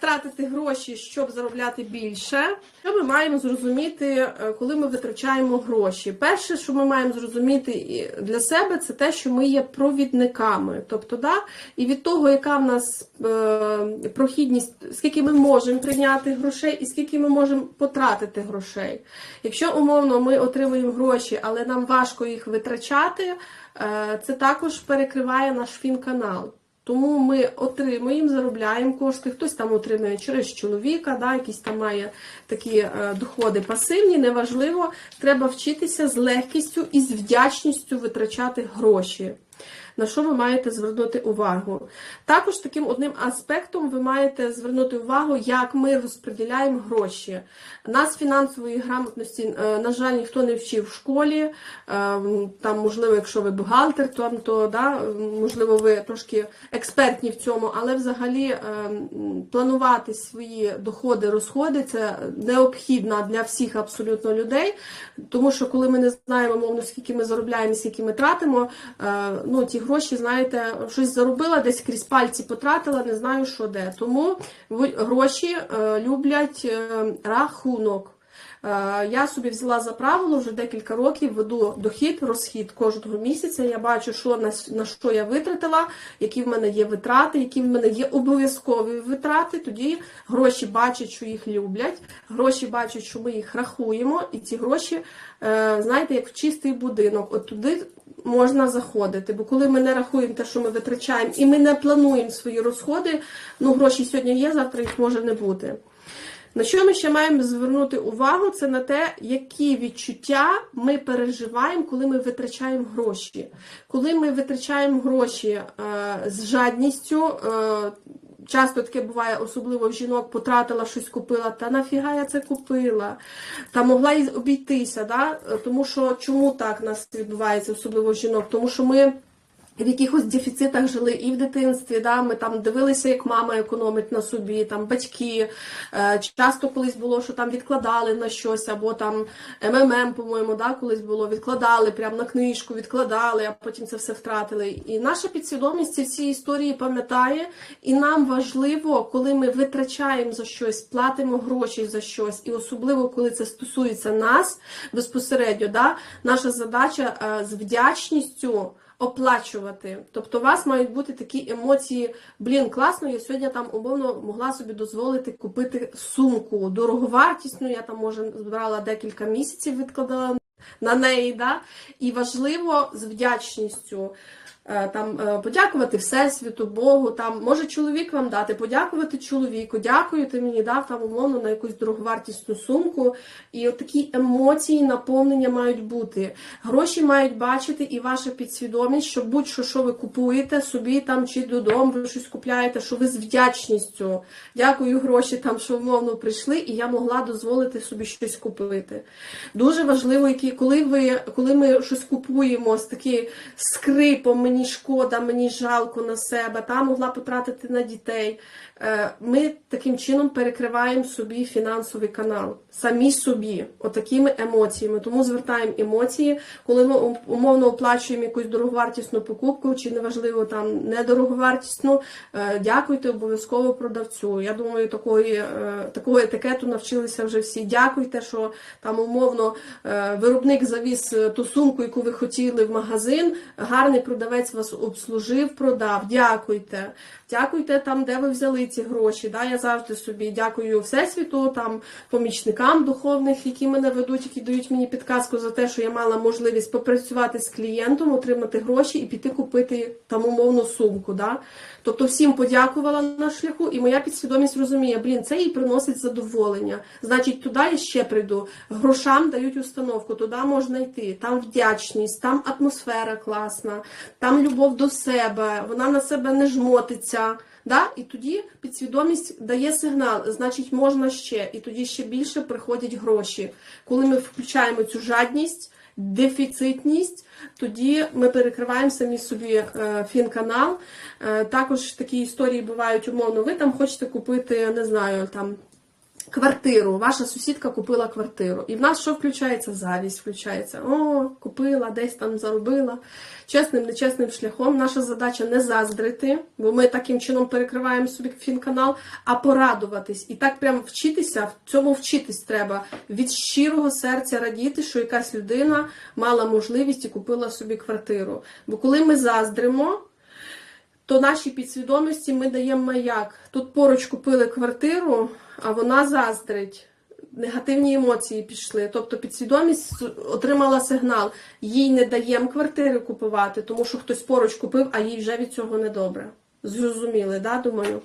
тратити гроші, щоб заробляти більше? Що ми маємо зрозуміти, е, коли ми витрачаємо гроші? Перше, що ми маємо зрозуміти для себе, це те, що ми є провідниками. Тобто, да, і від того, яка в нас е, прохідність, скільки ми можемо прийняти грошей, і скільки ми можемо потратити грошей. Якщо умовно ми отримуємо гроші, але нам важко їх витрачати, е, це також перекриває наш фінканал. Тому ми отримуємо, заробляємо кошти. Хтось там отримує через чоловіка, да, якісь там має такі е, доходи пасивні, неважливо. Треба вчитися з легкістю і з вдячністю витрачати гроші. На що ви маєте звернути увагу? Також таким одним аспектом ви маєте звернути увагу, як ми розподіляємо гроші. Нас фінансової грамотності, е, на жаль, ніхто не вчив в школі. Е, Там, можливо, якщо ви бухгалтер, то, то да, можливо, ви трошки експертні в цьому, але взагалі е, планувати свої доходи, розходи це необхідно для всіх абсолютно людей. Тому що коли ми не знаємо, мовно, скільки ми заробляємо, скільки ми тратимо, ну ті гроші, знаєте, щось заробила, десь крізь пальці потратила, не знаю, що де. Тому гроші е, люблять е, рахунок. Е, Я собі взяла за правило вже декілька років веду дохід, розхід кожного місяця. Я бачу, що на, на що я витратила, які в мене є витрати, які в мене є обов'язкові витрати. Тоді гроші бачать, що їх люблять, гроші бачать, що ми їх рахуємо, і ці гроші, знаєте, як в чистий будинок. От туди можна заходити. Бо коли ми не рахуємо те, що ми витрачаємо, і ми не плануємо свої розходи, ну гроші сьогодні є, завтра їх може не бути. На що ми ще маємо звернути увагу, це на те, які відчуття ми переживаємо, коли ми витрачаємо гроші. Коли ми витрачаємо гроші е, з жадністю, е, часто таке буває, особливо в жінок, потратила щось, купила, та нафіга я це купила, та могла й обійтися. Да? Е, Тому що чому так нас відбувається, особливо в жінок? Тому що ми в якихось дефіцитах жили і в дитинстві. Да? Ми там дивилися, як мама економить на собі, там батьки. Е, часто колись було, що там відкладали на щось, або там МММ, по-моєму, да, колись було, відкладали прямо на книжку, відкладали, а потім це все втратили. І наша підсвідомість ці всі історії пам'ятає, і нам важливо, коли ми витрачаємо за щось, платимо гроші за щось, і особливо коли це стосується нас безпосередньо, да, наша задача е, з вдячністю оплачувати. Тобто у вас мають бути такі емоції, блін, класно, я сьогодні там умовно могла собі дозволити купити сумку дороговартісну, я там може збирала декілька місяців, відкладала на неї, да? і важливо з вдячністю. Е, Там е, подякувати Всесвіту, Богу, там може чоловік вам дати, подякувати чоловіку, дякую, ти мені дав там умовно на якусь дороговартісну сумку. І от такі емоції, наповнення мають бути. Гроші мають бачити і ваша підсвідомість, що будь-що, що ви купуєте собі там чи додому, ви щось купляєте, що ви з вдячністю. Дякую, гроші там, що умовно прийшли, і я могла дозволити собі щось купити. Дуже важливо, які, коли ви, коли ми щось купуємо з таким скрипом, мені шкода, мені жалко на себе, та могла потратити на дітей. Е, Ми таким чином перекриваємо собі фінансовий канал, самі собі, отакими емоціями. Тому звертаємо емоції, коли ми умовно оплачуємо якусь дороговартісну покупку, чи неважливо там недороговартісну, е, дякуйте обов'язково продавцю. Я думаю, такої, е, такого етикету навчилися вже всі. Дякуйте, що там умовно виробник завіз ту сумку, яку ви хотіли в магазин. Гарний продавець вас обслужив, продав. Дякуйте. Дякуйте там, де ви взяли ці гроші. Да? Я завжди собі дякую Всесвіту, там помічникам духовних, які мене ведуть, які дають мені підказку за те, що я мала можливість попрацювати з клієнтом, отримати гроші і піти купити там умовну сумку. Да? Тобто всім подякувала на шляху, і моя підсвідомість розуміє, блін, це їй приносить задоволення. Значить, туди я ще прийду. Грошам дають установку, туди можна йти. Там вдячність, там атмосфера класна, там любов до себе, вона на себе не жмотиться. Да? І тоді підсвідомість дає сигнал, значить, можна ще, і тоді ще більше приходять гроші. Коли ми включаємо цю жадність, дефіцитність, тоді ми перекриваємо самі собі е, фінканал. Е, також такі історії бувають умовно. Ви там хочете купити, не знаю, там квартиру. Ваша сусідка купила квартиру. І в нас що включається? Завість включається. О, купила, десь там заробила. Чесним, нечесним шляхом. Наша задача не заздрити, бо ми таким чином перекриваємо собі фінканал, а порадуватись. І так прям вчитися, в цьому вчитись треба. Від щирого серця радіти, що якась людина мала можливість і купила собі квартиру. Бо коли ми заздримо, то нашій підсвідомості ми даємо маяк. Тут поруч купили квартиру, а вона заздрить. Негативні емоції пішли. Тобто підсвідомість отримала сигнал. Їй не даємо квартири купувати, тому що хтось поруч купив, а їй вже від цього недобре. Зрозуміли, да, думаю.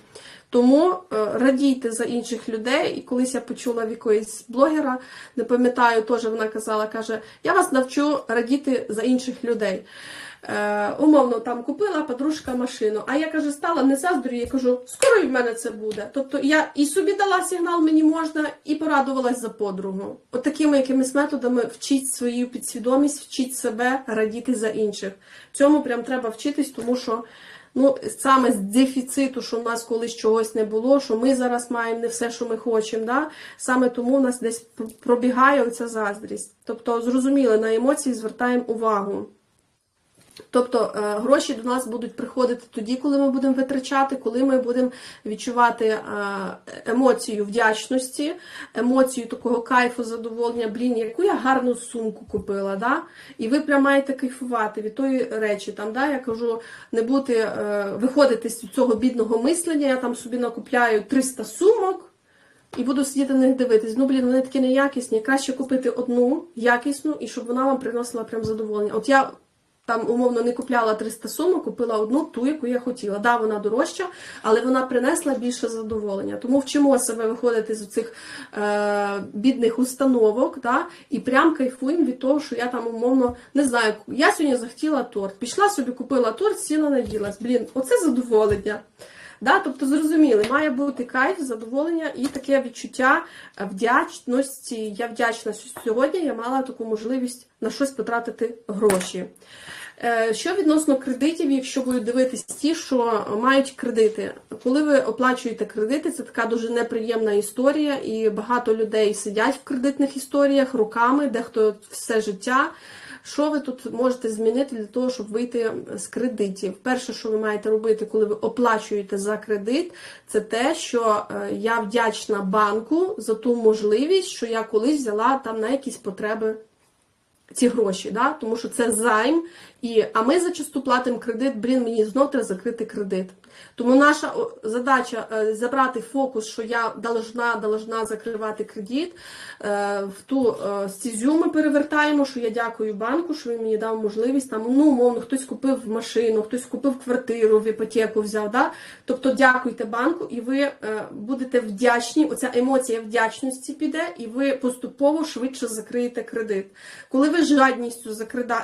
Тому е, радійте за інших людей. І колись я почула в якоїсь блогера, не пам'ятаю, теж вона казала, каже, я вас навчу радіти за інших людей. Е, умовно там купила подружка машину. А я каже, стала не заздрю, я кажу, скоро в мене це буде. Тобто я і собі дала сигнал, мені можна, і порадувалась за подругу. От такими якимись методами вчіть свою підсвідомість, вчіть себе радіти за інших. Цьому прям треба вчитись, тому що. Ну, саме з дефіциту, що в нас колись чогось не було, що ми зараз маємо не все, що ми хочемо. Да? Саме тому у нас десь пробігає оця заздрість. Тобто, зрозуміло, на емоції звертаємо увагу. Тобто е, гроші до нас будуть приходити тоді, коли ми будемо витрачати, коли ми будемо відчувати е, емоцію вдячності, емоцію такого кайфу, задоволення, блін, яку я гарну сумку купила. Да? І ви прям маєте кайфувати від тої речі. Там, да? Я кажу, не бути, е, виходити з цього бідного мислення, я там собі накупляю 300 сумок. І буду сидіти на них дивитись. Ну, блін, вони такі неякісні. Краще купити одну якісну і щоб вона вам приносила прям задоволення. От я там, умовно, не купляла 300 сумок, купила одну ту, яку я хотіла. Да, вона дорожча, але вона принесла більше задоволення. Тому вчимо себе виходити з цих е, бідних установок, да, і прям кайфуємо від того, що я там умовно не знаю. Я сьогодні захотіла торт. Пішла собі, купила торт, сіла наділась. Блін, оце задоволення. Да? Тобто, зрозуміли, має бути кайф, задоволення і таке відчуття вдячності. Я вдячна, що сьогодні я мала таку можливість на щось потратити гроші. Е, що відносно кредитів, якщо будуть дивитись ті, що мають кредити, коли ви оплачуєте кредити, це така дуже неприємна історія, і багато людей сидять в кредитних історіях руками, дехто все життя. Що ви тут можете змінити для того, щоб вийти з кредитів? Перше, що ви маєте робити, коли ви оплачуєте за кредит, це те, що е, я вдячна банку за ту можливість, що я колись взяла там на якісь потреби ці гроші, да? тому що це займ, і, а ми зачасту платимо кредит, блін, мені знов треба закрити кредит. Тому наша задача е, забрати фокус, що я должна, должна закривати кредит. Е, в ту е, стізю ми перевертаємо, що я дякую банку, що він мені дав можливість там, ну, умовно, хтось купив машину, хтось купив квартиру, в іпотеку взяв. Да? Тобто дякуйте банку, і ви будете вдячні. Оця емоція вдячності піде, і ви поступово швидше закриєте кредит. Коли ви жадністю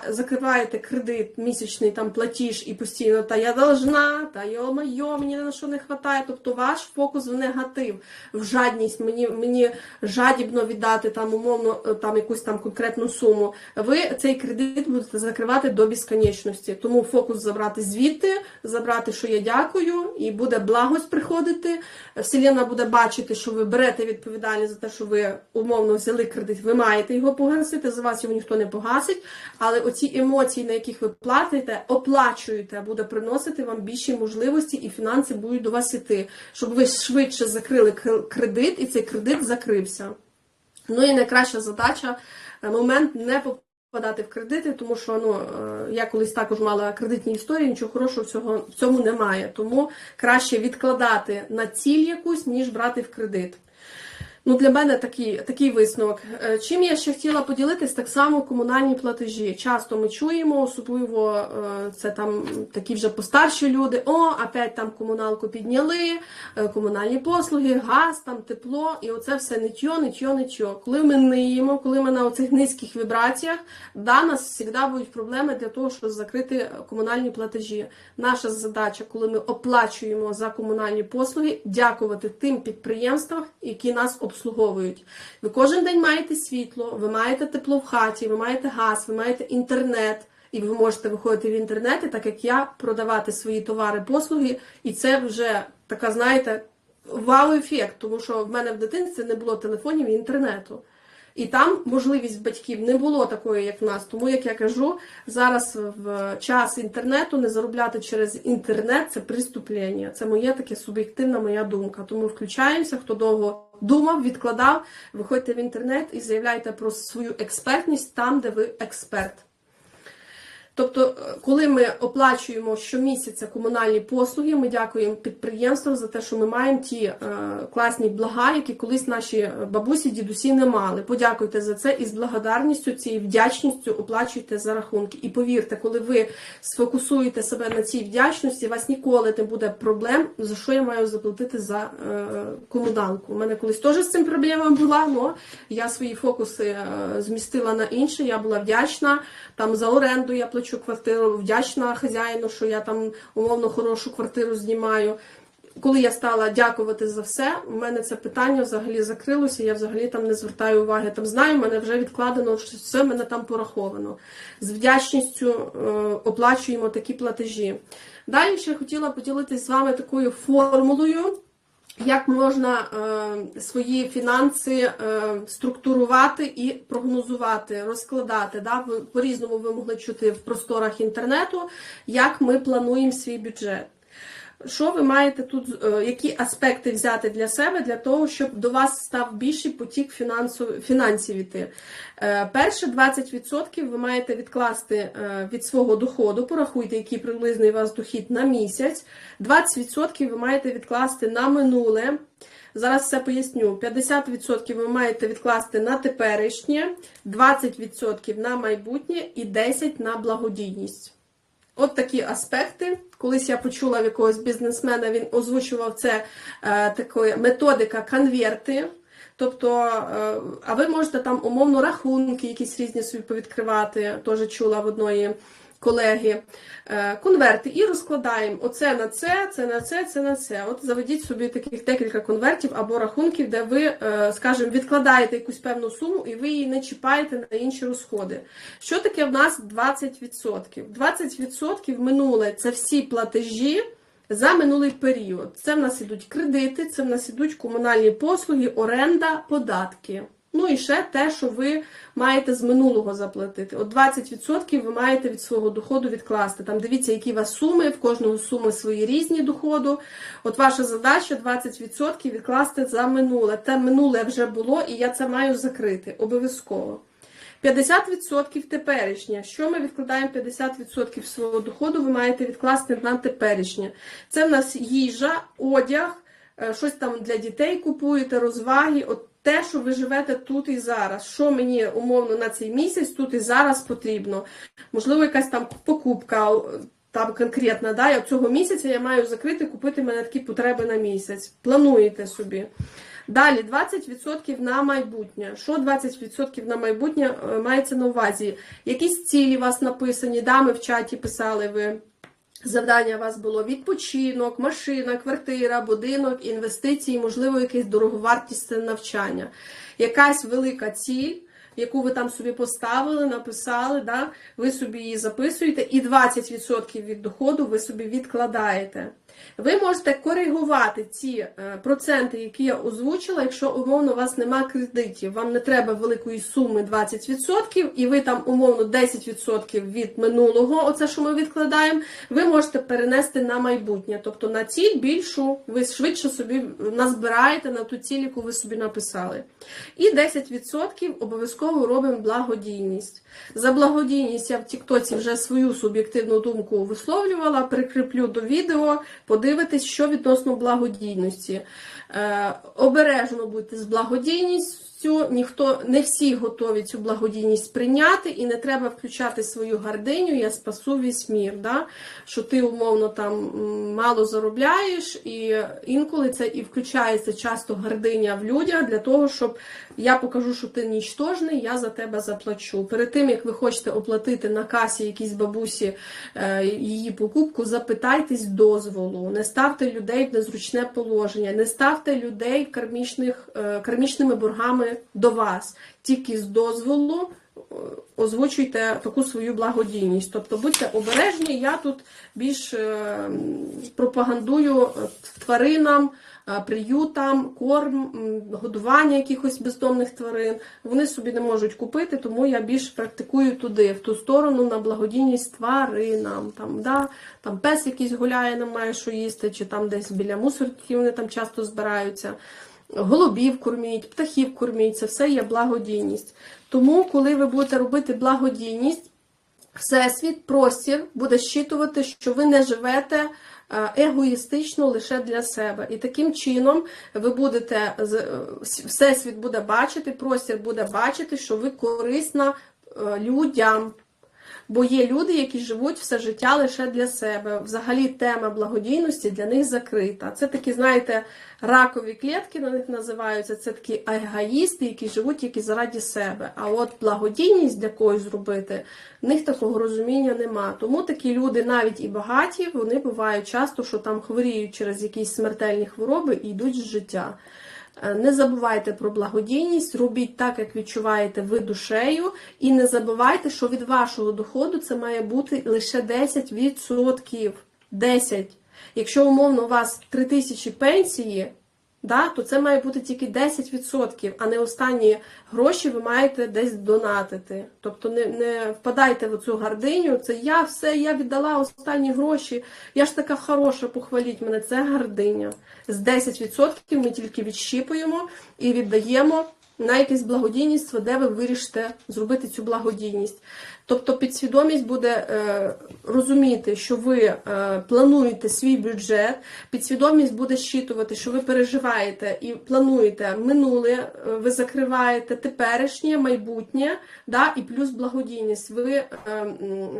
закриваєте кредит, місячний там платіж і постійно, та я должна, та йо йо, мені на що не вистачає. Тобто ваш фокус в негатив, в жадність, мені мені жадібно віддати там умовно там якусь там конкретну суму. Ви цей кредит будете закривати до безконечності. Тому фокус забрати звідти, забрати, що я дякую, і буде благость приходити. Вселена буде бачити, що ви берете відповідальність за те, що ви умовно взяли кредит, ви маєте його погасити. За вас його ніхто не погасить. Але оці емоції, на яких ви платите, оплачуєте, буде приносити вам більші можливості і фінанси будуть до вас іти, щоб ви швидше закрили кредит і цей кредит закрився. Ну і найкраща задача е, момент не попадати в кредити, тому що ну, е, я колись також мала кредитні історії, нічого хорошого всього в цьому немає. Тому краще відкладати на ціль якусь, ніж брати в кредит. Ну, Для мене такий такий висновок. Е, чим я ще хотіла поділитись, так само комунальні платежі. Часто ми чуємо, особливо е, це там такі вже постарші люди. О, опять там комуналку підняли, е, комунальні послуги, газ, там тепло, і оце все нитьо, нитьо, нитьо. Коли ми ниємо, коли ми на оцих низьких вібраціях, да, нас завжди будуть проблеми для того, щоб закрити комунальні платежі. Наша задача, коли ми оплачуємо за комунальні послуги, дякувати тим підприємствам, які нас обслуговують обслуговують. Ви кожен день маєте світло, ви маєте тепло в хаті, ви маєте газ, ви маєте інтернет, і ви можете виходити в інтернет, так як я, продавати свої товари, послуги, і це вже така, знаєте, вау-ефект, тому що в мене в дитинстві не було телефонів і інтернету. І там можливість батьків не було такої, як в нас. Тому, як я кажу, зараз в час інтернету не заробляти через інтернет це преступлення. Це моє таке суб'єктивна моя думка. Тому включаємося, хто довго думав, відкладав, виходьте в інтернет і заявляйте про свою експертність там, де ви експерт. Тобто, е, коли ми оплачуємо щомісяця комунальні послуги, ми дякуємо підприємствам за те, що ми маємо ті е, класні блага, які колись наші бабусі, дідусі не мали. Подякуйте за це і з благодарністю, цією вдячністю оплачуйте за рахунки. І повірте, коли ви сфокусуєте себе на цій вдячності, у вас ніколи не буде проблем, за що я маю заплатити за е, комуналку. У мене колись теж з цим проблема була, але я свої фокуси е, змістила на інше. Я була вдячна там за оренду. Я плачу квартиру, вдячна хазяїну, що я там умовно хорошу квартиру знімаю. Коли я стала дякувати за все, у мене це питання взагалі закрилося. Я взагалі там не звертаю уваги. Там знаю, в мене вже відкладено, що все мене там пораховано. З вдячністю е, оплачуємо такі платежі. Далі ще хотіла поділитися з вами такою формулою. Як можна е, свої фінанси е, структурувати і прогнозувати, розкладати? Да? По-різному ви могли чути в просторах інтернету, як ми плануємо свій бюджет. Що ви маєте тут, е, які аспекти взяти для себе для того, щоб до вас став більший потік фінансу, фінансів іти? Е, Перше 20% ви маєте відкласти е, від свого доходу, порахуйте, який приблизний у вас дохід на місяць. 20% ви маєте відкласти на минуле. Зараз все поясню. 50% ви маєте відкласти на теперішнє, 20% на майбутнє і 10% на благодійність. От такі аспекти. Колись я почула в якогось бізнесмена, він озвучував це е, такою методика конверти. Тобто, е, а ви можете там умовно рахунки, якісь різні собі повідкривати, теж чула в одної колеги. Е, конверти і розкладаємо оце на це, це на це, це на це. От заведіть собі таких декілька конвертів або рахунків, де ви, е, скажімо, відкладаєте якусь певну суму і ви її не чіпаєте на інші розходи. Що таке в нас 20%? 20% минуле це всі платежі. За минулий період. Це в нас ідуть кредити, це в нас ідуть комунальні послуги, оренда, податки. Ну і ще те, що ви маєте з минулого заплатити. От 20% ви маєте від свого доходу відкласти. Там дивіться, які у вас суми, в кожного суми свої різні доходу. От ваша задача 20% відкласти за минуле. Те минуле вже було, і я це маю закрити. Обов'язково. 50% теперішнє. Що ми відкладаємо 50% свого доходу, ви маєте відкласти на теперішнє. Це в нас їжа, одяг, е, щось там для дітей купуєте, розваги. От те, що ви живете тут і зараз. Що мені умовно на цей місяць тут і зараз потрібно. Можливо, якась там покупка. Там конкретна, да, я цього місяця я маю закрити, купити мене такі потреби на місяць. Плануєте собі. Далі 20% на майбутнє. Що 20% на майбутнє е, мається на увазі? Якісь цілі у вас написані, да, ми в чаті писали ви. Завдання у вас було відпочинок, машина, квартира, будинок, інвестиції, можливо, якесь дороговартісне навчання. Якась велика ціль, яку ви там собі поставили, написали, да? ви собі її записуєте, і 20% від доходу ви собі відкладаєте. Ви можете коригувати ці е, проценти, які я озвучила, якщо умовно у вас нема кредитів. Вам не треба великої суми 20%, і ви там умовно 10% від минулого, оце що ми відкладаємо, ви можете перенести на майбутнє. Тобто на ціль більшу, ви швидше собі назбираєте на ту ціль, яку ви собі написали. І 10% обов'язково робимо благодійність. За благодійність я в Тіктоці вже свою суб'єктивну думку висловлювала, прикріплю до відео, подивитись, що відносно благодійності. Е, обережно будьте з благодійністю. Ніхто не всі готові цю благодійність прийняти, і не треба включати свою гардиню, я спасу весь мір. Да? Що ти умовно там мало заробляєш, і інколи це і включається часто гординя в людях для того, щоб я покажу, що ти нічтожний, я за тебе заплачу. Перед тим як ви хочете оплатити на касі якійсь бабусі е, її покупку, запитайтесь дозволу, не ставте людей в незручне положення, не ставте людей кармічних, е, кармічними боргами до вас. Тільки з дозволу озвучуйте таку свою благодійність. Тобто будьте обережні, я тут більш е, пропагандую е, тваринам, е, приютам, корм, годування якихось бездомних тварин. Вони собі не можуть купити, тому я більш практикую туди, в ту сторону на благодійність тваринам. Там, да, там пес якийсь гуляє, не має що їсти, чи там десь біля мусорки вони там часто збираються. Голубів корміть, птахів корміть, це все є благодійність. Тому, коли ви будете робити благодійність, Всесвіт, простір буде щитувати, що ви не живете е, егоїстично лише для себе. І таким чином ви будете е, всесвіт буде бачити, простір буде бачити, що ви корисна е, людям. Бо є люди, які живуть все життя лише для себе. Взагалі тема благодійності для них закрита. Це такі, знаєте, ракові клітки на них називаються. Це такі егоїсти, які живуть тільки заради себе. А от благодійність для когось зробити, в них такого розуміння нема. Тому такі люди, навіть і багаті, вони бувають часто, що там хворіють через якісь смертельні хвороби і йдуть з життя. Е, Не забувайте про благодійність, робіть так, як відчуваєте ви душею, і не забувайте, що від вашого доходу це має бути лише 10%. 10%. Якщо умовно у вас 3 тисячі пенсії, да, то це має бути тільки 10%, а не останні гроші ви маєте десь донатити. Тобто не, не впадайте в цю гординю, це я все, я віддала останні гроші, я ж така хороша, похваліть мене, це гординя. З 10% ми тільки відщіпуємо і віддаємо на якесь благодійництво, де ви вирішите зробити цю благодійність. Тобто підсвідомість буде е, розуміти, що ви е, плануєте свій бюджет, підсвідомість буде щитувати, що ви переживаєте і плануєте минуле, е, ви закриваєте теперішнє, майбутнє, да, і плюс благодійність. Ви,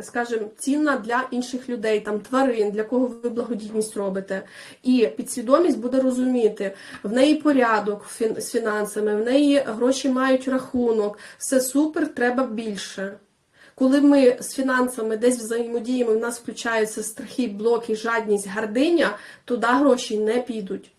скажімо, цінна для інших людей, там тварин, для кого ви благодійність робите. І підсвідомість буде розуміти, в неї порядок з фінансами, в неї гроші мають рахунок, все супер, треба більше. Коли ми з фінансами десь взаємодіємо, в нас включаються страхи, блоки, жадність, гординя, туди гроші не підуть.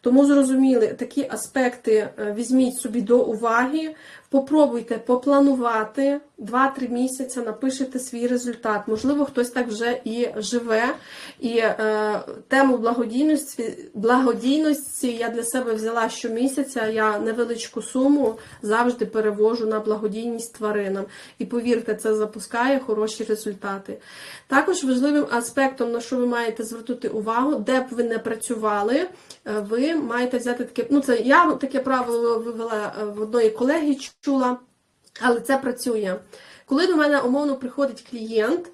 Тому зрозуміли, такі аспекти е, візьміть собі до уваги, попробуйте попланувати 2-3 місяці, напишете свій результат. Можливо, хтось так вже і живе. І е, тему благодійності, благодійності я для себе взяла щомісяця. Я невеличку суму завжди перевожу на благодійність тваринам. І повірте, це запускає хороші результати. Також важливим аспектом, на що ви маєте звернути увагу, де б ви не працювали, ви маєте взяти таке. Ну, це я таке правило вивела е, в одної колеги, чула, але це працює. Коли до мене умовно приходить клієнт, е,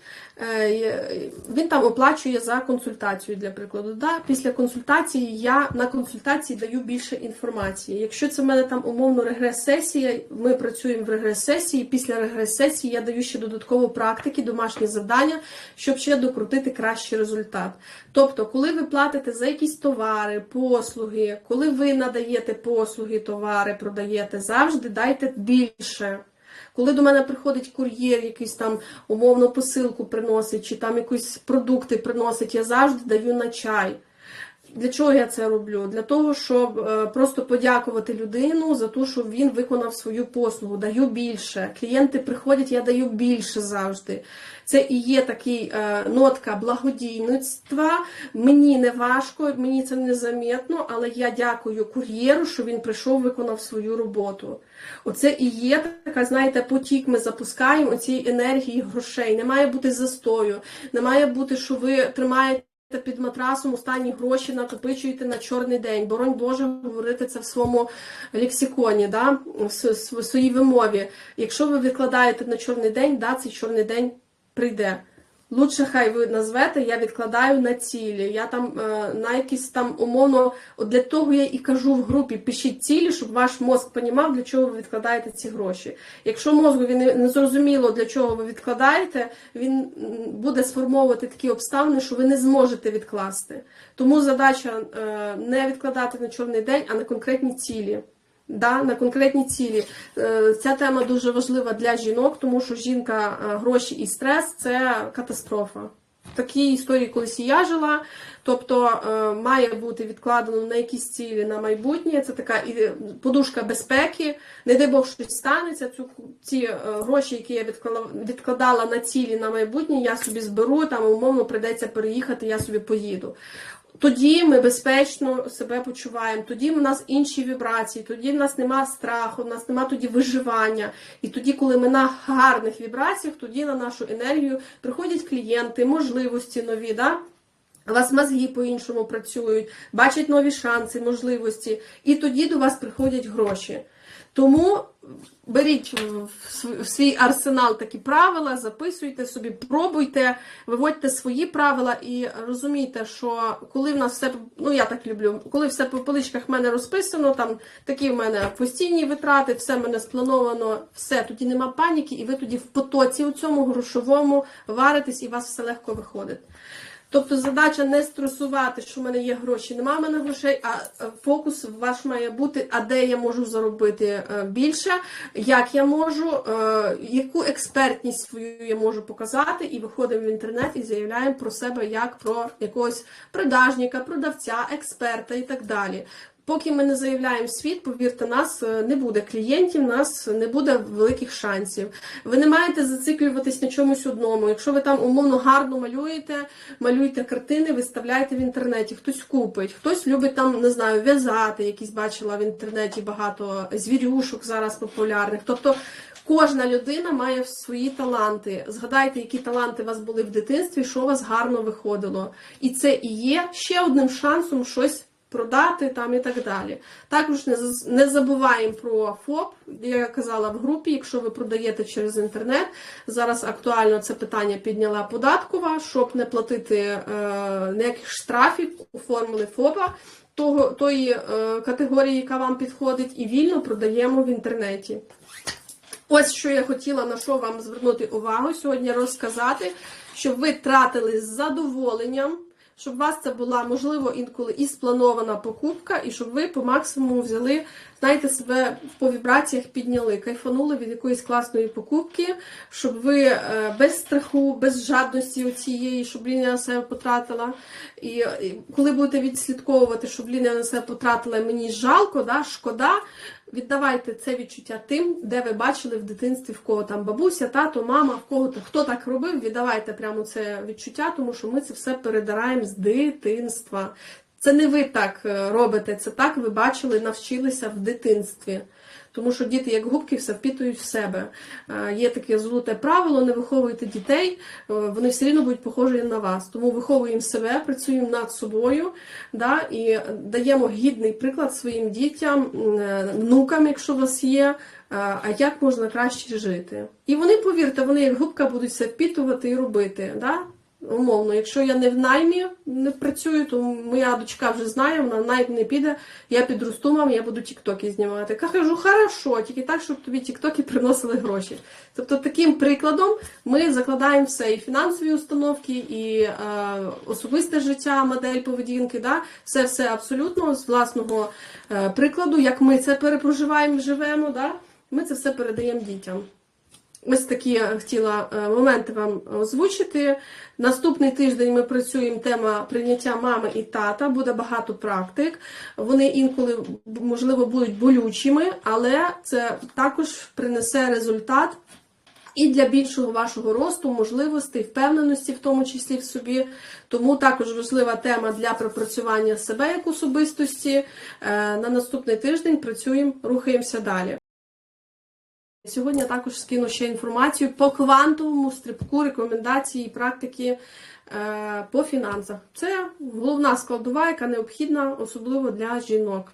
він там оплачує за консультацію, для прикладу. Да? Після консультації я на консультації даю більше інформації. Якщо це в мене там умовно регрес-сесія, ми працюємо в регрес-сесії. Після регрес-сесії я даю ще додатково практики, домашні завдання, щоб ще докрутити кращий результат. Тобто, коли ви платите за якісь товари, послуги, коли ви надаєте послуги, товари, продаєте, завжди дайте більше. Коли до мене приходить кур'єр, якийсь там умовно посилку приносить, чи там якісь продукти приносить, я завжди даю на чай. Для чого я це роблю? Для того, щоб е, просто подякувати людину за те, що він виконав свою послугу. Даю більше. Клієнти приходять, я даю більше завжди. Це і є такий е, нотка благодійництва. Мені не важко, мені це не замітно, але я дякую кур'єру, що він прийшов, виконав свою роботу. Оце і є така, знаєте, потік. Ми запускаємо цієї енергії грошей. Не має бути застою, не має бути, що ви тримаєте. Під матрасом останні гроші накопичуєте на чорний день. Боронь Боже говорити це в своєму лексиконі, да? в своїй вимові. Якщо ви відкладаєте на чорний день, да, цей чорний день прийде. Лучше хай ви назвете, я відкладаю на цілі. Я там е, на якісь там умовно, для того я і кажу в групі, пишіть цілі, щоб ваш мозк понімав, для чого ви відкладаєте ці гроші. Якщо мозгові не, не зрозуміло, для чого ви відкладаєте, він буде сформовувати такі обставини, що ви не зможете відкласти. Тому задача е, не відкладати на чорний день, а на конкретні цілі. Да, на конкретні цілі. Е, Ця тема дуже важлива для жінок, тому що жінка, е, гроші і стрес це катастрофа. Такі історії колись і я жила. Тобто е, має бути відкладено на якісь цілі на майбутнє. Це така подушка безпеки. Не дай Бог щось станеться. Цю ці гроші, які я відклала, відкладала на цілі на майбутнє, я собі зберу. Там умовно прийдеться переїхати, я собі поїду. Тоді ми безпечно себе почуваємо, тоді в нас інші вібрації, тоді в нас нема страху, в нас нема тоді виживання. І тоді, коли ми на гарних вібраціях, тоді на нашу енергію приходять клієнти, можливості нові. Да? У вас мозги по-іншому працюють, бачать нові шанси, можливості, і тоді до вас приходять гроші. Тому беріть в свій арсенал такі правила, записуйте собі, пробуйте, виводьте свої правила і розумійте, що коли в нас все, ну я так люблю, коли все по поличках в мене розписано, там такі в мене постійні витрати, все в мене сплановано, все, тоді нема паніки, і ви тоді в потоці у цьому грошовому варитесь, і у вас все легко виходить. Тобто задача не стресувати, що в мене є гроші, немає в мене грошей, а фокус ваш має бути, а де я можу заробити е, більше, як я можу, е, яку експертність свою я можу показати, і виходимо в інтернет і заявляємо про себе як про якогось продажника, продавця, експерта і так далі. Поки ми не заявляємо світ, повірте, нас е, не буде клієнтів, нас не буде великих шансів. Ви не маєте зациклюватись на чомусь одному. Якщо ви там умовно гарно малюєте, малюєте картини, виставляєте в інтернеті, хтось купить, хтось любить там, не знаю, в'язати, якісь бачила в інтернеті багато звірюшок зараз популярних. Тобто кожна людина має свої таланти. Згадайте, які таланти у вас були в дитинстві, що у вас гарно виходило. І це і є ще одним шансом щось продати там і так далі. Також не забуваємо про ФОП, я казала в групі, якщо ви продаєте через інтернет. Зараз актуально це питання підняла податкова, щоб не платити е, ніяких штрафів, оформили ФОПа того, тої е, категорії, яка вам підходить, і вільно продаємо в інтернеті. Ось що я хотіла на що вам звернути увагу сьогодні розказати, щоб ви тратили з задоволенням щоб у вас це була, можливо, інколи і спланована покупка, і щоб ви по максимуму взяли, знаєте, себе по вібраціях підняли, кайфанули від якоїсь класної покупки, щоб ви е, без страху, без жадності цієї, щоб Лінія на себе потратила. І, коли будете відслідковувати, щоб Лінія на себе потратила, мені жалко, да, шкода. Віддавайте це відчуття тим, де ви бачили в дитинстві, в кого там бабуся, тато, мама, в кого то хто так робив, віддавайте прямо це відчуття, тому що ми це все передараємо з дитинства. Це не ви так е, робите, це так ви бачили, навчилися в дитинстві. Тому що діти, як губки, все впітують в себе. Е, є таке золоте правило, не виховуйте дітей, е, вони все рівно будуть похожі на вас. Тому виховуємо себе, працюємо над собою да, і даємо гідний приклад своїм дітям, внукам, якщо у вас є, а як можна краще жити. І вони, повірте, вони як губка будуть все впітувати і робити. Да? Умовно, якщо я не в наймі не працюю, то моя дочка вже знає, вона найм не піде, я підросту мам, я буду тіктоки знімати. Кажу, хорошо, тільки так, щоб тобі тіктоки приносили гроші. Тобто таким прикладом ми закладаємо все, і фінансові установки, і е, особисте життя, модель поведінки, да? все все абсолютно з власного е, прикладу, як ми це перепроживаємо, живемо, да? ми це все передаємо дітям. Ось такі хотіла е, моменти вам озвучити. Наступний тиждень ми працюємо тема прийняття мами і тата, буде багато практик. Вони інколи, можливо, будуть болючими, але це також принесе результат. І для більшого вашого росту, можливостей, впевненості, в тому числі в собі. Тому також важлива тема для пропрацювання себе як особистості. Е, на наступний тиждень працюємо, рухаємося далі. Сьогодні також скину ще інформацію по квантовому стрибку, рекомендації і практики е, по фінансах. Це головна складова, яка необхідна, особливо для жінок.